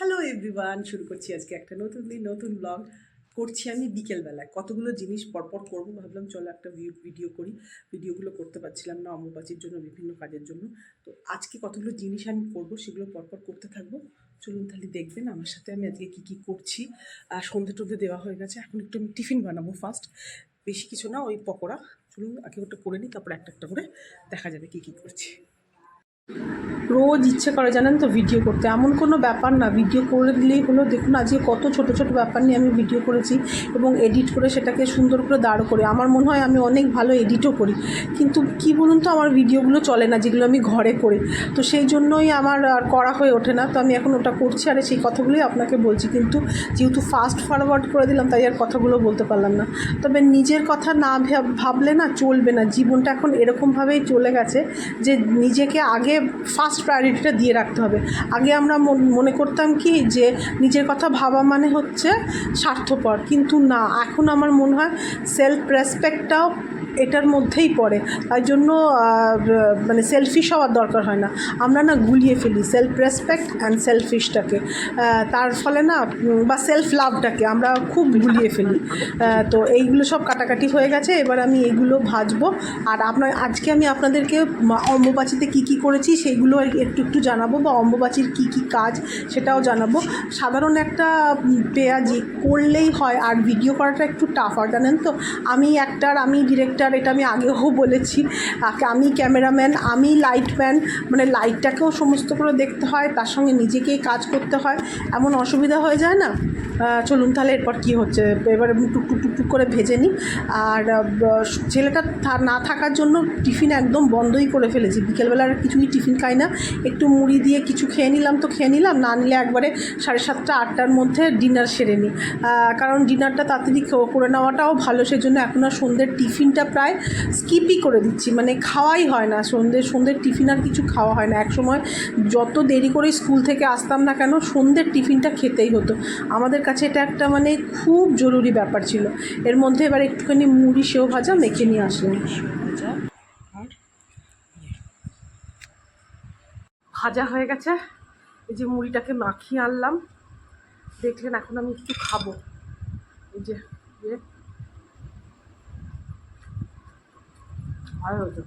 Hello everyone, শুরু করছি আজকে একটা নতুন দিন নতুন ব্লগ করছি আমি বিকেলবেলায়। কতগুলো জিনিস পরপর করব ভাবলাম, চলো একটা ভিডিও করি। ভিডিওগুলো করতে পারছিলাম না অম্বুবাচির জন্য, বিভিন্ন কাজের জন্য। তো আজকে কতগুলো জিনিস আমি করব সেগুলো পরপর করতে থাকব। চলুন তাহলে দেখবেন আমার সাথে আমি আজকে কী কী করছি। আর সন্ধে টন্ধে দেওয়া হয়ে গেছে। এখন একটু আমি টিফিন বানাবো ফার্স্ট বেশি কিছু না, ওই পকোড়া। চলুন আগে ওটা করে নিই, তারপর একটা একটা করে দেখা যাবে কী কী করছি। রোজ ইচ্ছে করে জানেন তো ভিডিও করতে। এমন কোনো ব্যাপার না ভিডিও করে দিলেই হলো। দেখুন, আজকে কত ছোট ছোট ব্যাপার নিয়ে আমি ভিডিও করেছি এবং এডিট করে সেটাকে সুন্দর করে দাঁড় করে। আমার মনে হয় আমি অনেক ভালো এডিটও করি। কিন্তু কি বলুন তো, আমার ভিডিওগুলো চলে না, যেগুলো আমি ঘরে করি। তো সেই জন্যই আমার আর করা হয়ে ওঠে না। তো আমি এখন ওটা করছি আর সেই কথাগুলোই আপনাকে বলছি। কিন্তু যেহেতু ফাস্ট ফরওয়ার্ড করে দিলাম, তাই আর কথাগুলো বলতে পারলাম না। তবে নিজের কথা না ভাব- ভাবলে না চলবে না। জীবনটা এখন এরকমভাবেই চলে গেছে যে নিজেকে আগে ফার্স্ট প্রায়োরিটিটা দিয়ে রাখতে হবে। আগে আমরা মন- করতাম কি যে নিজের কথা ভাবা মানে হচ্ছে স্বার্থপর। কিন্তু না, এখন আমার মনে হয় সেলফ রেসপেক্টটাও এটার মধ্যেই পড়ে। তাই জন্য মানে সেলফিশ হওয়ার দরকার হয় না। আমরা না গুলিয়ে ফেলি সেলফ রেসপেক্ট অ্যান্ড সেলফিশটাকে তার ফলে না বা সেলফ লাভটাকে আমরা খুব গুলিয়ে ফেলি। তো এইগুলো সব কাটাকাটি হয়ে গেছে, এবার আমি এইগুলো ভাজবো। আর আপনার, আজকে আমি আপনাদেরকে অম্বুবাচিতে কী কী করেছি সেইগুলো একটু একটু জানাব, বা অম্বুবাচির কী কী কাজ সেটাও জানাব। সাধারণ একটা পেঁয়াজি করলেই হয়, আর ভিডিও করাটা একটু টাফ আর জানেন তো? আমি একটার, আমি ডিরেক্টর এটা আমি আগেও বলেছি আমি ক্যামেরাম্যান, আমি লাইটম্যান মানে লাইটটাকেও সমস্ত করে দেখতে হয়, তার সঙ্গে নিজেকেই কাজ করতে হয়, এমন অসুবিধা হয়ে যায় না? চলুন তাহলে এরপর কী হচ্ছে? এবারে টুক টুক টুক করে ভেজে নিই। আর ছেলেটা না থাকার জন্য টিফিন একদম বন্ধই করে ফেলেছি। বিকেলবেলা আর কিছুই টিফিন খাই না। একটু মুড়ি দিয়ে কিছু খেয়ে নিলাম তো খেয়ে নিলাম। না নিলে একবারে সাড়ে সাতটা, আটটার মধ্যে ডিনার সেরে নিই। কারণ ডিনারটা তাড়াতাড়ি করে নেওয়াটাও ভালো। সেজন্য এখন আর সন্ধ্যের টিফিনটা প্রায় স্কিপই করে দিচ্ছি। মানে খাওয়াই হয় না। সন্ধ্যে, সন্ধ্যের টিফিন আর কিছু খাওয়া হয় না। এক সময় যত দেরি করে স্কুল থেকে আসতাম না কেন, সন্ধ্যের টিফিনটা খেতেই হতো। আমাদের কাছে এটা একটা মানে খুব জরুরি ব্যাপার ছিল। এর মধ্যে এবার একটুখানি মুড়ি, সেও ভাজা, মেখে নিয়ে আসলাম। ভাজা। ভাজা হয়ে গেছে। এই যে মুড়িটাকে মাখিয়ে আনলাম। দেখলেন, এখন আমি একটু খাব। এই যে ভালো হতো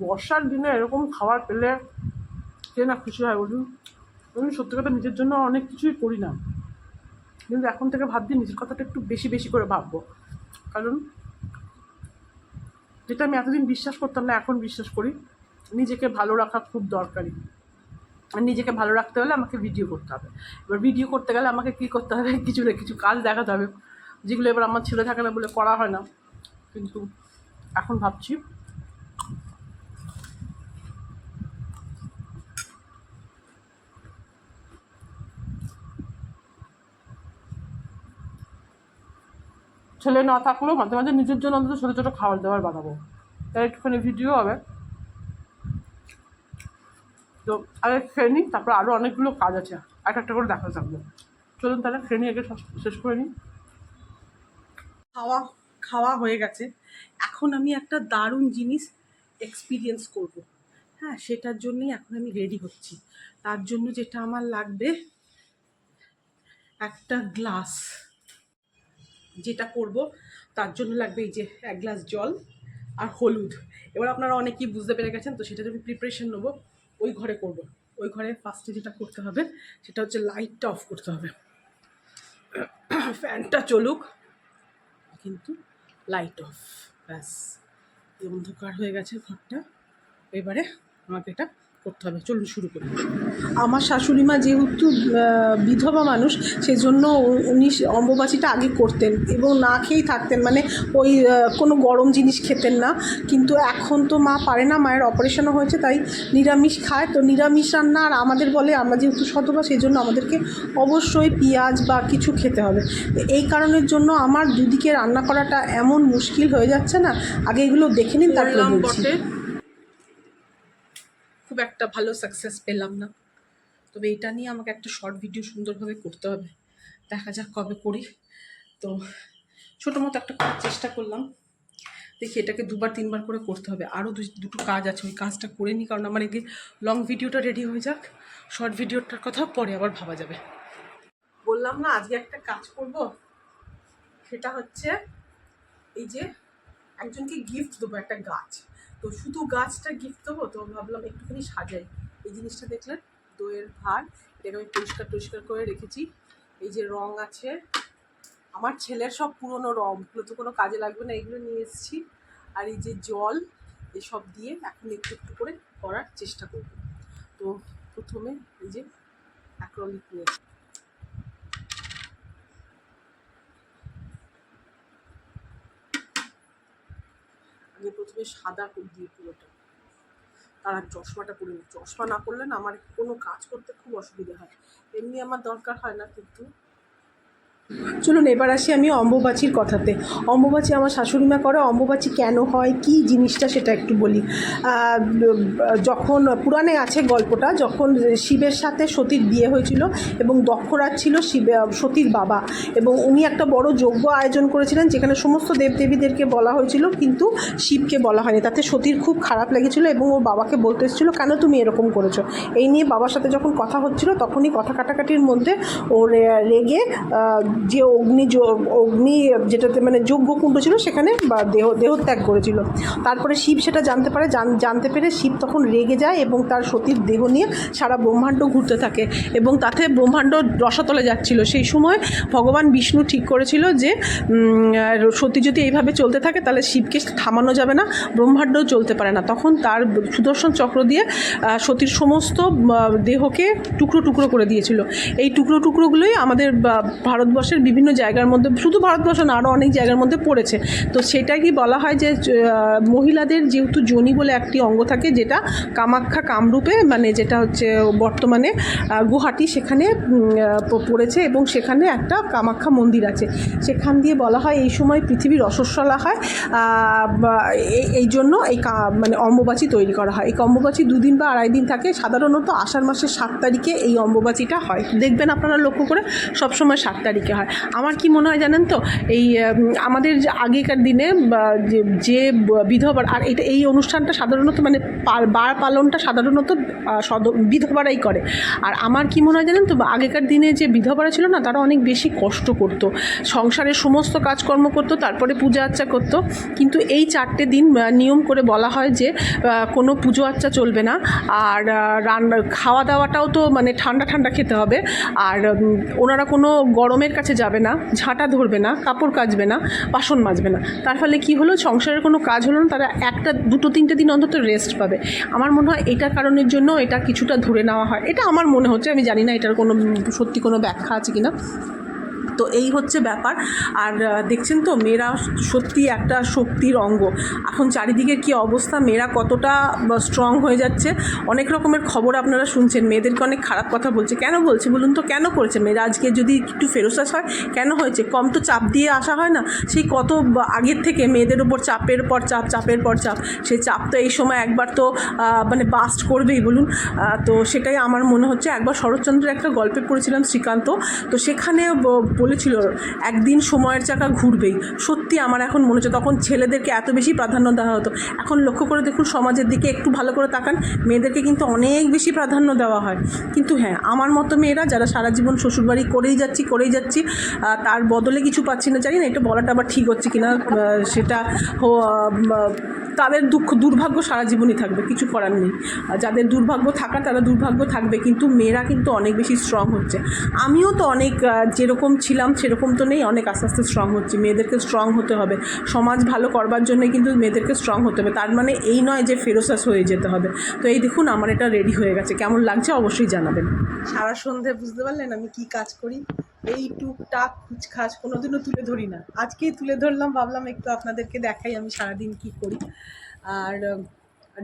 বর্ষার দিনে এরকম খাবার পেলে কে না খুশি হয় বলুন। আমি সত্যি কথা নিজের জন্য অনেক কিছুই করি না। কিন্তু এখন থেকে ভাবছি নিজের কথাটা একটু বেশি বেশি করে ভাববো। কারণ যেটা আমি এতদিন বিশ্বাস করতাম না, এখন বিশ্বাস করি নিজেকে ভালো রাখা খুব দরকারি। আর নিজেকে ভালো রাখতে হলে আমাকে ভিডিও করতে হবে। এবার ভিডিও করতে গেলে আমাকে কী করতে হবে? কিছু না কিছু কাজ দেখাতে হবে। যেগুলো এবার আমার ছেলে থাকে না বলে করা হয় না। কিন্তু এখন ভাবছি ছেলে না থাকলেও মাঝে মাঝে নিজের জন্য অন্তত ছোটো ছোটো খাবার দাবার বানাবো। তাই একটুখানি ভিডিও হবে। তো আগে খেয়ে নিই, তারপর আরও অনেকগুলো কাজ আছে। একটা একটা করে দেখা থাকবে। চলুন তাহলে খেয়ে নিই, আগে শেষ করে নিই। খাওয়া খাওয়া হয়ে গেছে। এখন আমি একটা দারুণ জিনিস এক্সপিরিয়েন্স করব। হ্যাঁ সেটার জন্যই এখন আমি রেডি হচ্ছি। তার জন্য যেটা আমার লাগবে, একটা গ্লাস যেটা করব, তার জন্য লাগবে এই যে এক গ্লাস জল আর হলুদ। এবার আপনারা অনেকেই বুঝতে পেরে গেছেন, তো সেটা আমি প্রিপারেশন নেব। ওই ঘরে করব। ওই ঘরে ফার্স্টে যেটা করতে হবে, সেটা হচ্ছে লাইটটা অফ করতে হবে। ফ্যানটা চলুক, কিন্তু লাইট অফ ব্যাস অন্ধকার হয়ে গেছে ঘরটা। এবারে আমাকে এটা করতে হবে চলুন শুরু করি। আমার শাশুড়ি মা যেহেতু বিধবা মানুষ সেজন্য উনি অম্বুবাচিটা আগে করতেন এবং না খেয়েই থাকতেন। মানে ওই কোনো গরম জিনিস খেতেন না। কিন্তু এখন তো মা পারে না মায়ের অপারেশনও হয়েছে তাই নিরামিষ খায়। তো নিরামিষ রান্না আর আমাদের বলে আমরা যেহেতু সতবা সেই জন্য আমাদেরকে অবশ্যই পেঁয়াজ বা কিছু খেতে হবে। এই কারণের জন্য আমার দুদিকে রান্না করাটা এমন মুশকিল হয়ে যাচ্ছে না। আগে এগুলো দেখে নিন তারপরে বলছি। একটা ভালো সাকসেস পেলাম না। তবে এটা নিয়ে আমাকে একটা শর্ট ভিডিও সুন্দরভাবে করতে হবে। দেখা যাক কবে করি। তো ছোটো মতো একটা করার চেষ্টা করলাম। দেখি এটাকে দুবার, তিনবার করে করতে হবে। আরও দুটো কাজ আছে, ওই কাজটা করে নিই। কারণ আমার এদিকে লং ভিডিওটা রেডি হয়ে যাক। শর্ট ভিডিওটার কথা পরে আবার ভাবা যাবে। বললাম না, আজকে একটা কাজ করব। সেটা হচ্ছে এই যে একজনকে গিফট দেবো একটা গাছ। তো শুধু গাছটা গিফট দেবো, তো ভাবলাম একটুখানি সাজাই। এই জিনিসটা দেখলেন, দইয়ের ভার, এটাকে আমি পরিষ্কার টরিষ্কার করে রেখেছি। এই যে রং আছে, আমার ছেলের সব পুরনো রং, এগুলো তো কোনো কাজে লাগবে না, এগুলো নিয়ে এসেছি। আর এই যে জল, এসব দিয়ে এখন একটু একটু করে করার চেষ্টা করব। তো প্রথমে এই যে অ্যাক্রলিক নিয়েছি। আগে প্রথমে সাদা করে দিয়ে পুরোটা। তারা চশমাটা পরে নিই চশমা না পরলে না আমার কোনো কাজ করতে খুব অসুবিধা হয়। এমনি আমার দরকার হয় না কিন্তু চলুন, এবার আসি আমি অম্বুবাচীর কথাতে। অম্বুবাচী, আমার শাশুড়িমা করে, অম্বুবাচী কেন হয়, কি জিনিসটা সেটা একটু বলি। যখন পুরাণে আছে গল্পটা, যখন শিবের সাথে সতীর বিয়ে হয়েছিল এবং দক্ষরাজ ছিল শিবে সতীর বাবা এবং উনি একটা বড় যজ্ঞ আয়োজন করেছিলেন, যেখানে সমস্ত দেবদেবীদেরকে বলা হয়েছিল, কিন্তু শিবকে বলা হয়নি। তাতে সতীর খুব খারাপ লেগেছিল এবং ওর বাবাকে বলতে এসেছিল, কেন তুমি এরকম করেছ? এই নিয়ে বাবার সাথে যখন কথা হচ্ছিল, তখনই কথা কাটাকাটির মধ্যে ও রেগে যে অগ্নি অগ্নি যেটাতে মানে যজ্ঞকুণ্ড ছিল সেখানে বা দেহ দেহত্যাগ করেছিল। তারপরে শিব সেটা জানতে পারে, জান- জানতে পেরে শিব তখন রেগে যায় এবং তার সতীর দেহ নিয়ে সারা ব্রহ্মাণ্ড ঘুরতে থাকে এবং তাতে ব্রহ্মাণ্ড রসাতলে যাচ্ছিল। সেই সময় ভগবান বিষ্ণু ঠিক করেছিল যে সতী যদি এইভাবে চলতে থাকে তাহলে শিবকে থামানো যাবে না, ব্রহ্মাণ্ডও চলতে পারে না। তখন তার সুদর্শন চক্র দিয়ে সতীর সমস্ত দেহকে টুকরো টুকরো করে দিয়েছিল। এই টুকরো টুকরোগুলোই আমাদের বা- ভারতবর্ষের বিভিন্ন জায়গার মধ্যে শুধু ভারতবর্ষ না আরও অনেক জায়গার মধ্যে পড়েছে। তো সেটাই বলা হয় যে মহিলাদের যেহেতু যোনি বলে একটি অঙ্গ থাকে যেটা কামাখ্যা কামরূপে মানে যেটা হচ্ছে বর্তমানে আহ, গুয়াহাটি সেখানে পড়েছে এবং সেখানে একটা কামাখ্যা মন্দির আছে। সেখান দিয়ে বলা হয় এই সময় পৃথিবীর রসস্বলা হয় এই- জন্য এই কা- মানে অম্বুবাচী তৈরি করা হয়। এই অম্বুবাচী দুদিন বা আড়াই দিন থাকে সাধারণত আষাঢ় মাসের সাত তারিখে এই অম্বুবাচীটা হয়। দেখবেন আপনারা লক্ষ্য করে সবসময় সাত তারিখে হয়। আমার কি মনে হয় জানেন তো, এই আমাদের আগেকার দিনে যে বিধবার, আর এটা, এই অনুষ্ঠানটা সাধারণত মানে বার পালনটা সাধারণত বিধবারাই করে। আর আমার কি মনে হয় জানেন তো আগেকার দিনে যে বিধবারা ছিল না, তারা অনেক বেশি কষ্ট করতো। সংসারের সমস্ত কাজকর্ম করতো, তারপরে পূজা আর্চা করতো। কিন্তু এই চারটে দিন নিয়ম করে বলা হয় যে কোনো পুজো আর্চা চলবে না। আর রান্না, খাওয়া দাওয়াটাও তো মানে ঠান্ডা ঠান্ডা খেতে হবে। আর ওনারা কোনো গরমের কাছে যাবে না, ঝাঁটা ধরবে না, কাপড় কাচবে না, বাসন মাজবে না। তার ফলে কি হলো? সংসারের কোনো কাজ হলো না, তারা একটা, দুটো, তিনটে দিন অন্তত রেস্ট পাবে। আমার মনে হয় এটা কারণের জন্য এটা কিছুটা ধরে নেওয়া হয়। এটা আমার মনে হচ্ছে, আমি জানি না এটার কোনো, সত্যি কোনো ব্যাখ্যা আছে কিনা। তো এই হচ্ছে ব্যাপার। আর দেখছেন তো, মেয়েরা সত্যি একটা শক্তির অঙ্গ। এখন চারিদিকে কি অবস্থা? মেয়েরা কতটা স্ট্রং হয়ে যাচ্ছে? অনেক রকমের খবর আপনারা শুনছেন। মেয়েদেরকে অনেক খারাপ কথা বলছে। কেন বলছে বলুন তো? কেন করেছে? মেয়েরা আজকে যদি একটু ফেরোসাস হয়, কেন হয়েছে? কম তো চাপ দিয়ে আসা হয় না? সেই কত আগের থেকে মেয়েদের উপর চাপের পর চাপ, চাপের পর চাপ। সেই চাপ তো এই সময় একবার তো মানে বাস্ট করবেই বলুন। তো সেটাই আমার মনে হচ্ছে। একবার শরৎচন্দ্রের একটা গল্পে পড়েছিলাম শ্রীকান্ত। তো সেখানে বলেছিল, একদিন সময়ের চাকা ঘুরবেই। সত্যি আমার এখন মনে হচ্ছে তখন ছেলেদেরকে এত বেশি প্রাধান্য দেওয়া হতো। এখন লক্ষ্য করে দেখুন, সমাজের দিকে একটু ভালো করে তাকান, মেয়েদেরকে কিন্তু অনেক বেশি প্রাধান্য দেওয়া হয়। কিন্তু হ্যাঁ আমার মতো মেয়েরা যারা সারা জীবন শ্বশুরবাড়ি করেই যাচ্ছি করেই যাচ্ছি তার বদলে কিছু পাচ্ছি না, জানি না, এটা বলাটা আবার ঠিক হচ্ছে কিনা সেটা তাদের দুঃখ, দুর্ভাগ্য সারা জীবনই থাকবে, কিছু করার নেই। যাদের দুর্ভাগ্য থাকা, তারা দুর্ভাগ্য থাকবে, কিন্তু মেয়েরা কিন্তু অনেক বেশি স্ট্রং হচ্ছে। আমিও তো অনেক যেরকম ছিলাম, সেরকম তো নেই, অনেক আস্তে আস্তে স্ট্রং হচ্ছে। মেয়েদেরকে স্ট্রং হতে হবে। সমাজ ভালো করবার জন্য কিন্তু মেয়েদেরকে স্ট্রং হতে হবে। তার মানে এই নয় যে ফেরোসাস হয়ে যেতে হবে। তো এই দেখুন, আমার এটা রেডি হয়ে গেছে। কেমন লাগছে অবশ্যই জানাবেন। সারা সন্ধে, বুঝতে পারলেন আমি কি কাজ করি? এই টুকটাক খুচখাচ, কোনোদিনও তুলে ধরি না। আজকেই তুলে ধরলাম, ভাবলাম একটু আপনাদেরকে দেখাই আমি সারাদিন কি করি। আর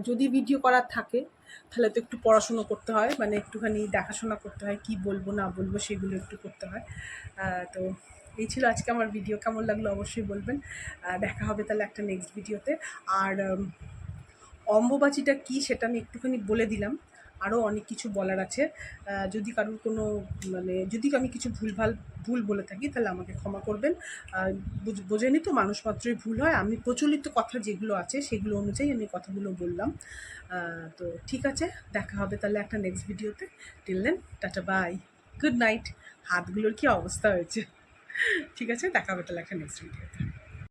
যদি ভিডিও করার থাকে, তাহলে তো একটু পড়াশুনো করতে হয় মানে একটুখানি দেখাশোনা করতে হয়, কি বলব, না বলব সেগুলো একটু করতে হয়। তো এই ছিল আজকে আমার ভিডিও কেমন লাগল অবশ্যই বলবেন। দেখা হবে তাহলে একটা নেক্সট ভিডিওতে আর অম্বুবাচীটা কি সেটা আমি একটুখানি বলে দিলাম। আরও অনেক কিছু বলার আছে। যদি কারোর কোনো মানে যদি আমি কিছু ভুলভাল, ভুল বলে থাকি, তাহলে আমাকে ক্ষমা করবেন। বোঝেনি তো, মানুষ মাত্রই ভুল হয়। আমি প্রচলিত কথা যেগুলো আছে, সেগুলো অনুযায়ী আমি কথাগুলো বললাম। তো ঠিক আছে, দেখা হবে তাহলে একটা নেক্সট ভিডিওতে till then tata bye good night হাতগুলোর কি অবস্থা হয়েছে? ঠিক আছে, দেখা হবে তাহলে একটা নেক্সট ভিডিওতে